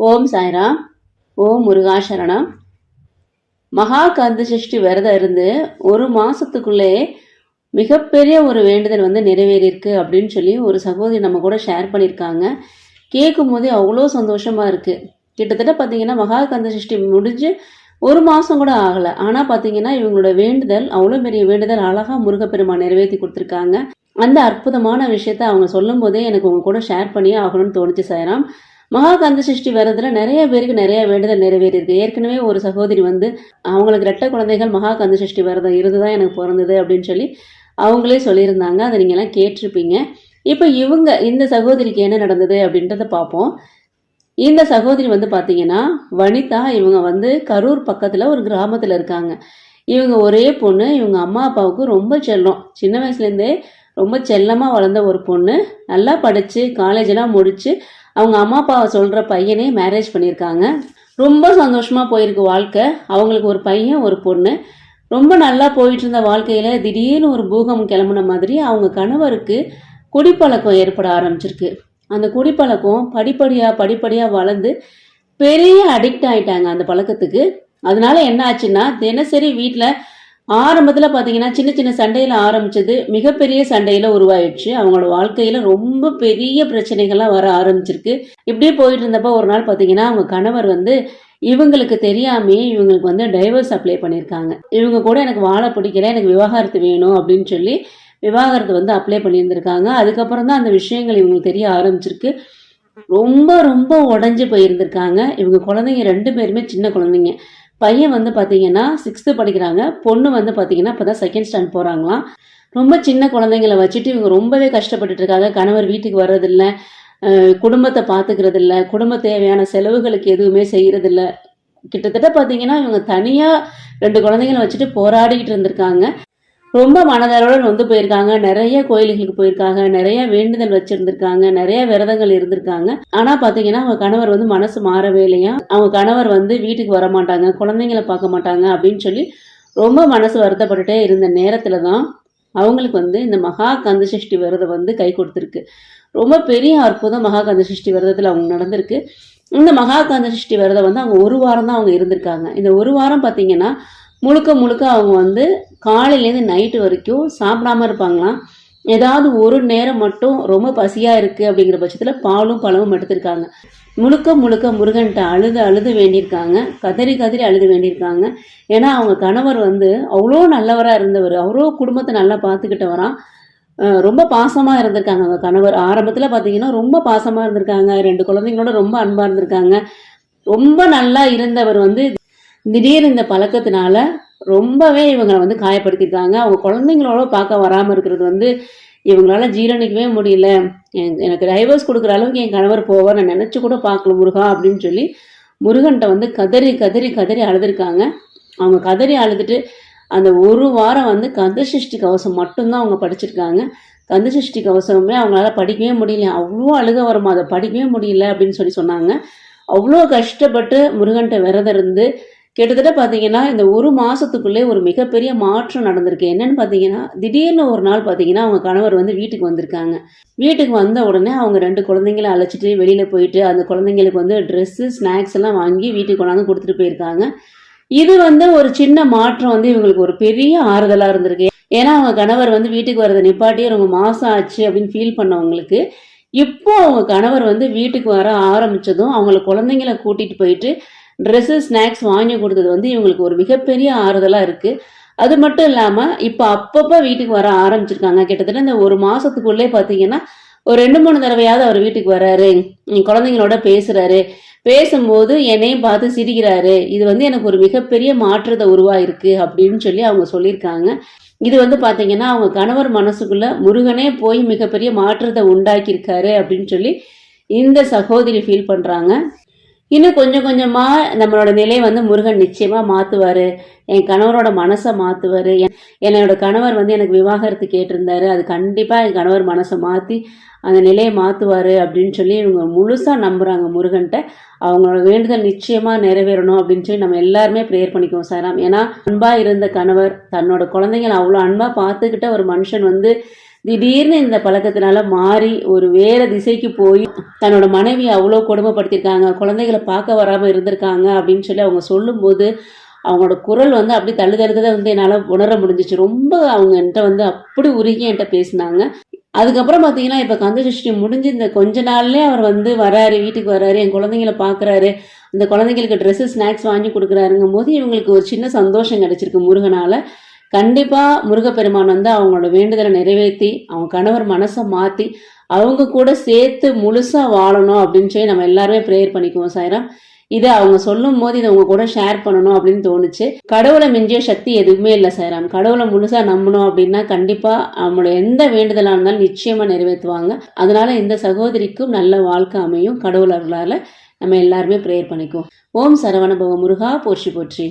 ஓம் சாய்ராம் ஓம் முருகாசரணம். மகா கந்த சஷ்டி விரதம் இருந்து ஒரு மாசத்துக்குள்ளே மிகப்பெரிய ஒரு வேண்டுதல் வந்து நிறைவேறியிருக்கு அப்படின்னு சொல்லி ஒரு சகோதரி நம்ம கூட ஷேர் பண்ணியிருக்காங்க. கேட்கும் போதே அவ்வளோ சந்தோஷமாக இருக்குது கிட்டத்தட்ட பார்த்தீங்கன்னா மகா கந்த சஷ்டி முடிஞ்சு ஒரு மாதம் கூட ஆகலை. ஆனால் பார்த்தீங்கன்னா இவங்களோட வேண்டுதல் அவ்வளோ பெரிய வேண்டுதல் அழகாக முருகப்பெருமா நிறைவேற்றி கொடுத்துருக்காங்க. அந்த அற்புதமான விஷயத்த அவங்க சொல்லும் போதே எனக்கு உங்க கூட ஷேர் பண்ணியே ஆகணும்னு தோணுச்சு சாயராம். மகா கந்த சஷ்டி விரதத்துல நிறைய பேருக்கு நிறைய வேண்டுதல் நிறைவேறியிருக்கு. ஏற்கனவே ஒரு சகோதரி வந்து அவங்களுக்கு ரெட்ட குழந்தைகள் மகா கந்த சஷ்டி விரதம் இருந்துதான் எனக்கு பிறந்தது அப்படின்னு சொல்லி அவங்களே சொல்லியிருந்தாங்க. அதை நீங்க எல்லாம் கேட்டிருப்பீங்க. இப்போ இவங்க இந்த சகோதரிக்கு என்ன நடந்தது அப்படின்றத பார்ப்போம். இந்த சகோதரி வந்து பார்த்தீங்கன்னா வனிதா இவங்க வந்து கரூர் பக்கத்தில் ஒரு கிராமத்தில் இருக்காங்க. இவங்க ஒரே பொண்ணு இவங்க அம்மா அப்பாவுக்கு ரொம்ப செல்லம். சின்ன வயசுலேருந்தே ரொம்ப செல்லமாக வளர்ந்த ஒரு பொண்ணு. நல்லா படித்து காலேஜெல்லாம் முடித்து அவங்க அம்மா அப்பாவை சொல்கிற பையனே மேரேஜ் பண்ணியிருக்காங்க. ரொம்ப சந்தோஷமாக போயிருக்கு வாழ்க்கை. அவங்களுக்கு ஒரு பையன் ஒரு பொண்ணு. ரொம்ப நல்லா போயிட்டு இருந்த வாழ்க்கையில் திடீர்னு ஒரு பூகம் கிளம்புன மாதிரி அவங்க கணவருக்கு குடிப்பழக்கம் ஏற்பட ஆரம்பிச்சிருக்கு. அந்த குடிப்பழக்கம் படிப்படியாக படிப்படியாக வளர்ந்து பெரிய அடிக்ட் ஆயிட்டாங்க அந்த பழக்கத்துக்கு. அதனால என்ன ஆச்சுன்னா தினசரி வீட்டில் ஆரம்பத்தில் பார்த்தீங்கன்னா சின்ன சின்ன சண்டையில் ஆரம்பிச்சது மிகப்பெரிய சண்டையில் உருவாயிடுச்சு. அவங்களோட வாழ்க்கையில் ரொம்ப பெரிய பிரச்சனைகள்லாம் வர ஆரம்பிச்சிருக்கு. இப்படியே போயிட்டு இருந்தப்போ ஒரு நாள் பார்த்தீங்கன்னா அவங்க கணவர் வந்து இவங்களுக்கு தெரியாமே இவங்களுக்கு வந்து டைவர்ஸ் அப்ளை பண்ணியிருக்காங்க. இவங்க கூட எனக்கு வாழ பிடிக்கல எனக்கு விவாகரத்து வேணும் அப்படின்னு சொல்லி விவாகரத்து வந்து அப்ளை பண்ணியிருந்திருக்காங்க. அதுக்கப்புறம் தான் அந்த விஷயங்கள் இவங்களுக்கு தெரிய ஆரம்பிச்சிருக்கு. ரொம்ப ரொம்ப உடஞ்சி போயிருந்திருக்காங்க. இவங்க குழந்தைங்க ரெண்டு பேருமே சின்ன குழந்தைங்க. பையன் வந்து பார்த்தீங்கன்னா சிக்ஸ்த்து படிக்கிறாங்க. பொண்ணு வந்து பார்த்தீங்கன்னா இப்போ தான் செகண்ட் ஸ்டாண்ட் போகிறாங்களாம் ரொம்ப சின்ன குழந்தைங்களை வச்சுட்டு இவங்க ரொம்பவே கஷ்டப்பட்டுட்டு இருக்காங்க. கணவர் வீட்டுக்கு வர்றதில்ல. குடும்பத்தை பார்த்துக்கிறது இல்லை குடும்ப தேவையான செலவுகளுக்கு எதுவுமே செய்கிறதில்ல கிட்டத்தட்ட பார்த்தீங்கன்னா இவங்க தனியாக ரெண்டு குழந்தைங்களை வச்சுட்டு போராடிக்கிட்டு இருந்திருக்காங்க. ரொம்ப மனதளவில் நொந்து போயிருக்காங்க. நிறைய கோயில்களுக்கு போயிருக்காங்க. நிறைய வேண்டுதல் வச்சிருந்திருக்காங்க. நிறைய விரதங்கள் இருந்திருக்காங்க. ஆனா பாத்தீங்கன்னா அவங்க கணவர் வந்து மனசு மாறவே இல்லையா? அவங்க கணவர் வந்து வீட்டுக்கு வர மாட்டாங்க. குழந்தைங்களை பார்க்க மாட்டாங்க அப்படின்னு சொல்லி ரொம்ப மனசு வருத்தப்பட்டுட்டே இருந்த நேரத்துல தான் அவங்களுக்கு வந்து இந்த மகா கந்த சஷ்டி விரதம் வந்து கை கொடுத்துருக்கு. ரொம்ப பெரிய அற்புதம் மகா கந்த சஷ்டி விரதத்தில் அவங்க நடந்திருக்கு. இந்த மகா கந்த சஷ்டி விரதம் வந்து அவங்க ஒரு வாரம் தான் அவங்க இருந்திருக்காங்க. இந்த ஒரு வாரம் பார்த்தீங்கன்னா முழுக்க முழுக்க அவங்க வந்து காலையிலேருந்து நைட்டு வரைக்கும் சாப்பிடாம இருப்பாங்களாம். ஏதாவது ஒரு நேரம் மட்டும் ரொம்ப பசியாக இருக்குது அப்படிங்கிற பட்சத்தில் பாலும் பழமும் எடுத்திருக்காங்க. முழுக்க முழுக்க முருகன்கிட்ட அழுது அழுது வேண்டியிருக்காங்க. கதறி கதறி அழுது வேண்டியிருக்காங்க. ஏன்னா அவங்க கணவர் வந்து அவ்வளோ நல்லவராக இருந்தவர். அவ்வளோ குடும்பத்தை நல்லா பார்த்துக்கிட்டவராம் ரொம்ப பாசமாக இருந்திருக்காங்க அவங்க கணவர். ஆரம்பத்தில் பார்த்தீங்கன்னா ரொம்ப பாசமாக இருந்திருக்காங்க. ரெண்டு குழந்தைங்களோட ரொம்ப அன்பாக இருந்திருக்காங்க. ரொம்ப நல்லா இருந்தவர் வந்து திடீர் இந்த பழக்கத்தினால ரொம்பவே இவங்களை வந்து காயப்படுத்திட்டாங்க. அவங்க குழந்தைங்களோட பார்க்க வராமல் இருக்கிறது வந்து இவங்களால ஜீரணிக்கவே முடியல. எனக்கு டைவர்ஸ் கொடுக்குற அளவுக்கு என் கணவர் போவார். நான் நினச்சி கூட பார்க்கல முருகா அப்படின்னு சொல்லி முருகன்ட்ட வந்து கதறி கதறி கதறி அழுதுருக்காங்க. அவங்க கதறி அழுதுட்டு அந்த ஒரு வாரம் வந்து கந்தசஷ்டி கவசம் மட்டும்தான் அவங்க படிச்சிருக்காங்க. கந்த சிருஷ்டி கவசமே அவங்களால படிக்கவே முடியல. அவ்வளோ அழுக வருமா? அதை படிக்கவே முடியல அப்படின்னு சொல்லி சொன்னாங்க. அவ்வளோ கஷ்டப்பட்டு முருகன்ட்ட விரதம் இருந்து கிட்டத்தட்ட பார்த்தீங்கன்னா இந்த ஒரு மாதத்துக்குள்ளே ஒரு மிகப்பெரிய மாற்றம் நடந்திருக்கு. என்னன்னு பார்த்தீங்கன்னா திடீர்னு ஒரு நாள் பார்த்தீங்கன்னா அவங்க கணவர் வந்து வீட்டுக்கு வந்திருக்காங்க. வீட்டுக்கு வந்த உடனே அவங்க ரெண்டு குழந்தைங்கள அழைச்சிட்டு வெளியில் போயிட்டு அந்த குழந்தைங்களுக்கு வந்து ட்ரெஸ்ஸு ஸ்நாக்ஸ் எல்லாம் வாங்கி வீட்டுக்கு கொண்டாந்து கொடுத்துட்டு போயிருக்காங்க. இது வந்து ஒரு சின்ன மாற்றம் வந்து இவங்களுக்கு ஒரு பெரிய ஆறுதலாக இருந்திருக்கு. ஏன்னா அவங்க கணவர் வந்து வீட்டுக்கு வரதை நிப்பாட்டியே ரொம்ப மாசம் ஆச்சு அப்படின்னு ஃபீல் பண்ணவங்களுக்கு இப்போ அவங்க கணவர் வந்து வீட்டுக்கு வர ஆரம்பிச்சதும் அவங்கள குழந்தைங்கள கூட்டிகிட்டு போயிட்டு ட்ரெஸ்ஸு ஸ்நாக்ஸ் வாங்கி கொடுத்தது வந்து இவங்களுக்கு ஒரு மிகப்பெரிய ஆறுதலாக இருக்குது அது மட்டும் இல்லாமல் இப்போ அப்பப்போ வீட்டுக்கு வர ஆரம்பிச்சிருக்காங்க. கிட்டத்தட்ட இந்த ஒரு மாதத்துக்குள்ளே பார்த்தீங்கன்னா ஒரு ரெண்டு மூணு தடவையாவது அவர் வீட்டுக்கு வராரு. குழந்தைங்களோட பேசுகிறாரு பேசும்போது என்னையும் பார்த்து சிரிக்கிறாரு. இது வந்து எனக்கு ஒரு மிகப்பெரிய மாற்றத்தை உருவாயிருக்கு அப்படின்னு சொல்லி அவங்க சொல்லியிருக்காங்க. இது வந்து பார்த்தீங்கன்னா அவங்க கணவர் மனசுக்குள்ள முருகனே போய் மிகப்பெரிய மாற்றத்தை உண்டாக்கியிருக்காரு அப்படின்னு சொல்லி இந்த சகோதரி ஃபீல் பண்ணுறாங்க இன்னும் கொஞ்சம் கொஞ்சமா நம்மளோட நிலை வந்து முருகன் நிச்சயமா மாத்துவாரு. என் கணவரோட மனசை மாத்துவாரு. என்- என்னோட கணவர் வந்து எனக்கு விவாகரத்து கேட்டிருந்தாரு. அது கண்டிப்பா என் கணவர் மனசை மாத்தி அந்த நிலையை மாத்துவாரு அப்படின்னு சொல்லி இவங்க முழுசா நம்புறாங்க முருகன்ட்ட அவங்களோட வேண்டுதல் நிச்சயமா நிறைவேறணும் அப்படின்னு சொல்லி நம்ம எல்லாருமே ப்ரேயர் பண்ணிக்குவோம் சாராம். ஏன்னா அன்பா இருந்த கணவர் தன்னோட குழந்தைங்களை அவ்வளோ அன்பா பார்த்துக்கிட்ட ஒரு மனுஷன் வந்து திடீர்னு இந்த பழக்கத்தினால மாறி ஒரு வேற திசைக்கு போய் தன்னோட மனைவி அவ்வளோ கொடுமைப்படுத்தியிருக்காங்க குழந்தைகளை பார்க்க வராமல் இருந்திருக்காங்க அப்படின்னு சொல்லி அவங்க சொல்லும்போது அவங்களோட குரல் வந்து அப்படி தள்ளு தள்ளுறதை வந்து என்னால் உணர முடிஞ்சிச்சு. ரொம்ப அவங்க என்கிட்ட வந்து அப்படி உருகி என்கிட்ட பேசினாங்க. அதுக்கப்புறம் பார்த்தீங்கன்னா இப்போ கந்தசஷ்டி முடிஞ்சு இந்த கொஞ்ச நாள்லேயே அவர் வந்து வராரு வீட்டுக்கு வராரு என் குழந்தைங்கள பார்க்குறாரு அந்த குழந்தைங்களுக்கு ட்ரெஸ்ஸு ஸ்நாக்ஸ் வாங்கி கொடுக்குறாருங்கும் போது இவங்களுக்கு ஒரு சின்ன சந்தோஷம் கிடைச்சிருக்கு முருகனால். கண்டிப்பாக முருகப்பெருமான் வந்து அவங்களோட வேண்டுதலை நிறைவேற்றி அவங்க கணவர் மனசை மாற்றி அவங்க கூட சேர்த்து முழுசாக வாழணும் அப்படின்னு சொல்லி நம்ம எல்லாருமே ப்ரேயர் பண்ணிக்குவோம் சாயிரம். இதை அவங்க சொல்லும் போது இதை உங்க கூட ஷேர் பண்ணணும் அப்படின்னு தோணுச்சு. கடவுளை மிஞ்சிய சக்தி எதுவுமே இல்லை சாய்ராம். கடவுளை முழுசா நம்பணும் அப்படின்னா கண்டிப்பா அவங்களோட எந்த வேண்டுதலாக இருந்தாலும் நிச்சயமா நிறைவேற்றுவாங்க. அதனால இந்த சகோதரிக்கும் நல்ல வாழ்க்கை அமையும். கடவுள் அருளால நம்ம எல்லாருமே ப்ரேயர் பண்ணிக்குவோம். ஓம் சரவணபவ முருகா போற்றி போற்றி.